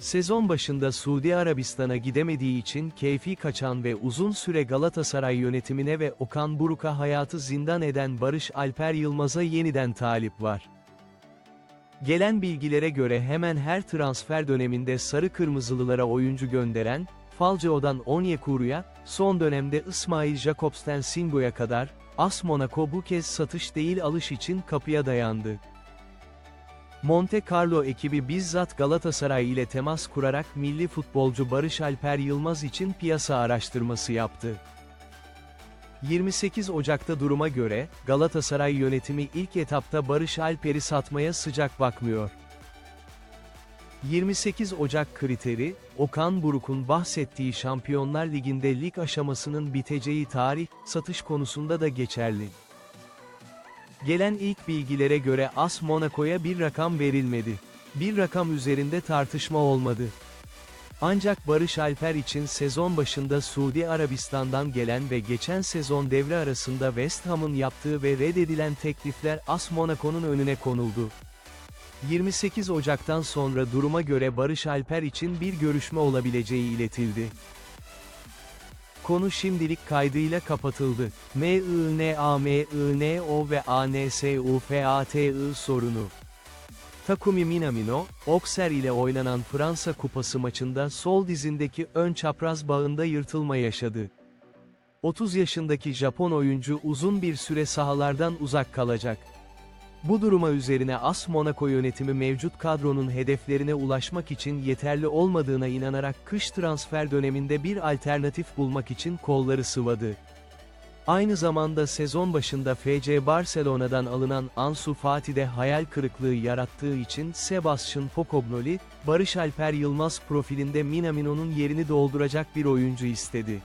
Sezon başında Suudi Arabistan'a gidemediği için keyfi kaçan ve uzun süre Galatasaray yönetimine ve Okan Buruk'a hayatı zindan eden Barış Alper Yılmaz'a yeniden talip var. Gelen bilgilere göre hemen her transfer döneminde sarı kırmızılılara oyuncu gönderen, Falcao'dan Onyekuru'ya, son dönemde İsmail Jakobsen Singo'ya kadar, AS Monaco bu kez satış değil alış için kapıya dayandı. Monte Carlo ekibi bizzat Galatasaray ile temas kurarak milli futbolcu Barış Alper Yılmaz için piyasa araştırması yaptı. 28 Ocak'ta duruma göre, Galatasaray yönetimi ilk etapta Barış Alper'i satmaya sıcak bakmıyor. 28 Ocak kriteri, Okan Buruk'un bahsettiği Şampiyonlar Ligi'nde lig aşamasının biteceği tarih, satış konusunda da geçerli. Gelen ilk bilgilere göre AS Monaco'ya bir rakam verilmedi. Bir rakam üzerinde tartışma olmadı. Ancak Barış Alper için sezon başında Suudi Arabistan'dan gelen ve geçen sezon devre arasında West Ham'ın yaptığı ve reddedilen teklifler AS Monaco'nun önüne konuldu. 28 Ocak'tan sonra duruma göre Barış Alper için bir görüşme olabileceği iletildi. Konu şimdilik kaydıyla kapatıldı. MINAMINO ve ANSUFATI sorunu. Takumi Minamino, Auxerre ile oynanan Fransa Kupası maçında sol dizindeki ön çapraz bağında yırtılma yaşadı. 30 yaşındaki Japon oyuncu uzun bir süre sahalardan uzak kalacak. Bu duruma üzerine AS Monaco yönetimi mevcut kadronun hedeflerine ulaşmak için yeterli olmadığına inanarak kış transfer döneminde bir alternatif bulmak için kolları sıvadı. Aynı zamanda sezon başında FC Barcelona'dan alınan Ansu Fati'de hayal kırıklığı yarattığı için Sebastian Pocognoli, Barış Alper Yılmaz profilinde Minamino'nun yerini dolduracak bir oyuncu istedi.